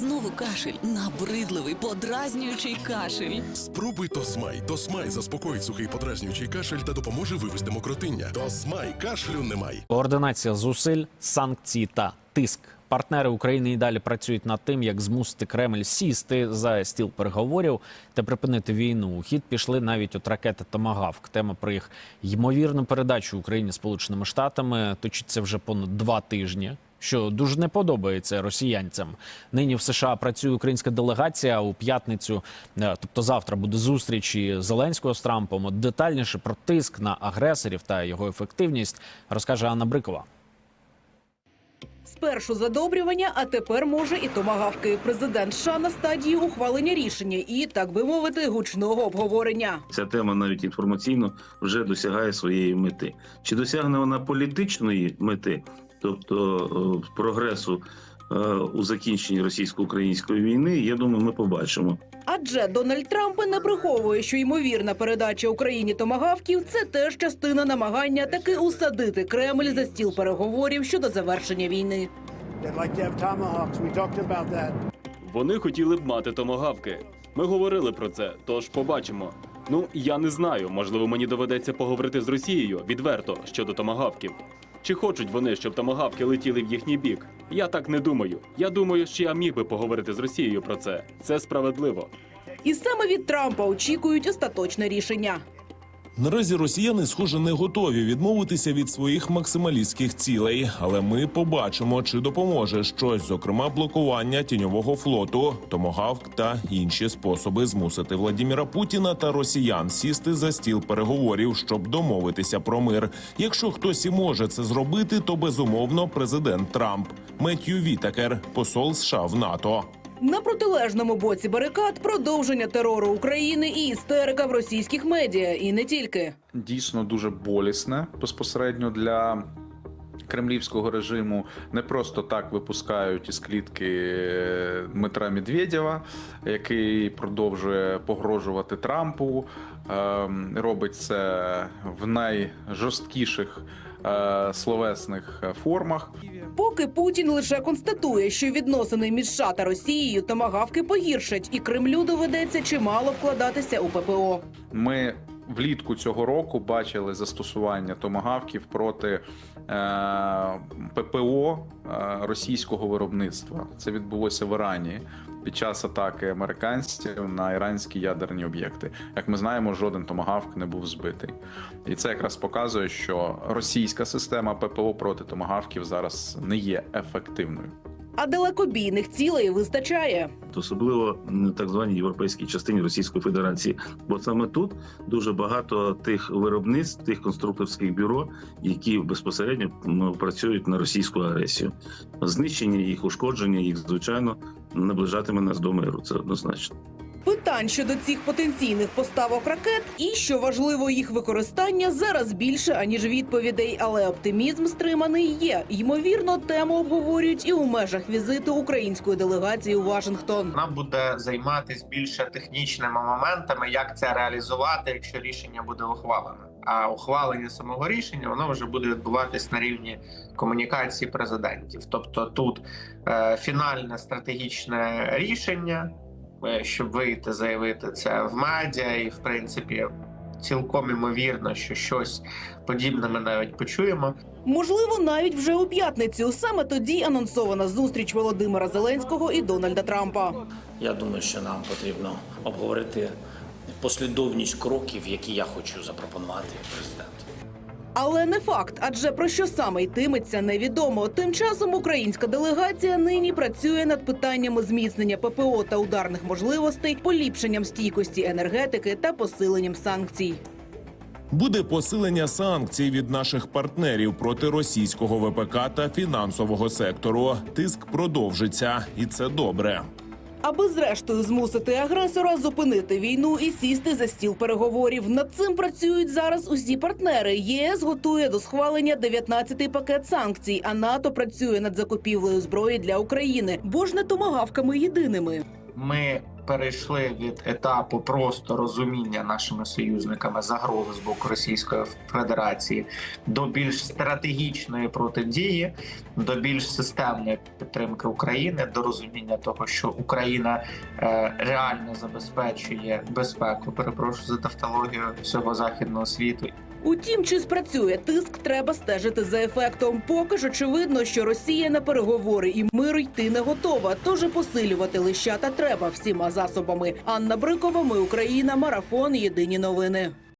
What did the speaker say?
Знову кашель, набридливий, подразнюючий кашель. Спробуй Тосмай. Тосмай заспокоїть сухий подразнюючий кашель та допоможе вивести мокротиння. Тосмай кашлю немає. Координація зусиль, санкції та тиск. Партнери України і далі працюють над тим, як змусити Кремль сісти за стіл переговорів та припинити війну. У хід пішли навіть от ракети Томагавк. Тема про їх ймовірну передачу Україні Сполученими Штатами точиться вже понад два тижні. Що дуже не подобається росіянцям. Нині в США працює українська делегація. У п'ятницю, е, тобто завтра, буде зустріч і Зеленського з Трампом. Детальніше про тиск на агресорів та його ефективність розкаже Анна Брикова. Спершу задобрювання, а тепер може і томагавки. Президент США на стадії ухвалення рішення і, так би мовити, гучного обговорення. Ця тема навіть інформаційно вже досягає своєї мети. Чи досягне вона політичної мети, тобто е, прогресу е, у закінченні російсько-української війни? Я думаю, ми побачимо. Адже Дональд Трамп не приховує, що ймовірна передача Україні томагавків це теж частина намагання таки усадити Кремль за стіл переговорів щодо завершення війни. Вони хотіли б мати томагавки. Ми говорили про це, тож побачимо. Ну, я не знаю. Можливо, мені доведеться поговорити з Росією відверто щодо томагавків. Чи хочуть вони, щоб томагавки летіли в їхній бік? Я так не думаю. Я думаю, що я міг би поговорити з Росією про це. Це справедливо. І саме від Трампа очікують остаточне рішення. Наразі росіяни, схоже, не готові відмовитися від своїх максималістських цілей, але ми побачимо, чи допоможе щось, зокрема блокування тіньового флоту, томогавк та інші способи змусити Владіміра Путіна та росіян сісти за стіл переговорів, щоб домовитися про мир. Якщо хтось і може це зробити, то безумовно президент Трамп Меттью Вітакер, посол США в НАТО. На протилежному боці барикад продовження терору України і істерика в російських медіа, і не тільки. дійсно дуже болісне безпосередньо для кремлівського режиму. Не просто так випускають із клітки Дмитра Медведєва, який продовжує погрожувати Трампу. Ем, Робить це в найжорсткіших е, словесних формах. Поки Путін лише констатує, що відносини між США та Росією томагавки погіршать, і Кремлю доведеться чимало вкладатися у ППО. Ми влітку цього року бачили застосування томагавків проти е, ППО е, російського виробництва. Це відбулося в Ірані під час атаки американців на іранські ядерні об'єкти. Як ми знаємо, жоден томагавк не був збитий, і це якраз показує, що російська система ППО проти томагавків зараз не є ефективною. А далекобійних цілей вистачає. особливо в так званій європейській частині Російської Федерації. Бо саме тут дуже багато тих виробництв, тих конструкторських бюро, які безпосередньо працюють на російську агресію. Знищення їх, ушкодження їх, звичайно, наближатиме нас до миру. Це однозначно. Питань щодо цих потенційних поставок ракет і що важливо їх використання зараз більше аніж відповідей, але оптимізм стриманий є. Ймовірно, тему обговорюють і у межах візиту української делегації у Вашингтон. Вона буде займатися більше технічними моментами, як це реалізувати, якщо рішення буде ухвалене. А ухвалення самого рішення воно вже буде відбуватись на рівні комунікації президентів. Тобто тут е, фінальне стратегічне рішення, щоб вийти заявити це в медіа, і в принципі цілком імовірно, що щось подібне ми навіть почуємо. Можливо, навіть вже у п'ятницю. Саме тоді анонсована зустріч Володимира Зеленського і Дональда Трампа. Я думаю, що нам потрібно обговорити послідовність кроків, які я хочу запропонувати президенту. Але не факт, адже про що саме йтиметься, невідомо. Тим часом українська делегація нині працює над питаннями зміцнення ППО та ударних можливостей, поліпшенням стійкості енергетики та посиленням санкцій. Буде посилення санкцій від наших партнерів проти російського ВПК та фінансового сектору. Тиск продовжиться, і це добре. Аби зрештою змусити агресора зупинити війну і сісти за стіл переговорів. Над цим працюють зараз усі партнери. ЄС готує до схвалення 19-й пакет санкцій, а НАТО працює над закупівлею зброї для України, бо ж не томагавками єдиними. Ми перейшли від етапу просто розуміння нашими союзниками загрози з боку Російської Федерації до більш стратегічної протидії, до більш системної підтримки України, до розуміння того, що Україна е, реально забезпечує безпеку. Перепрошую за тавтологію всього західного світу Утім, чи спрацює тиск, треба стежити за ефектом. Поки ж очевидно, що Росія на переговори і миру йти не готова. Тож посилювати лищата треба всіма засобами. Анна Брикова, ми Україна, марафон. Єдині новини.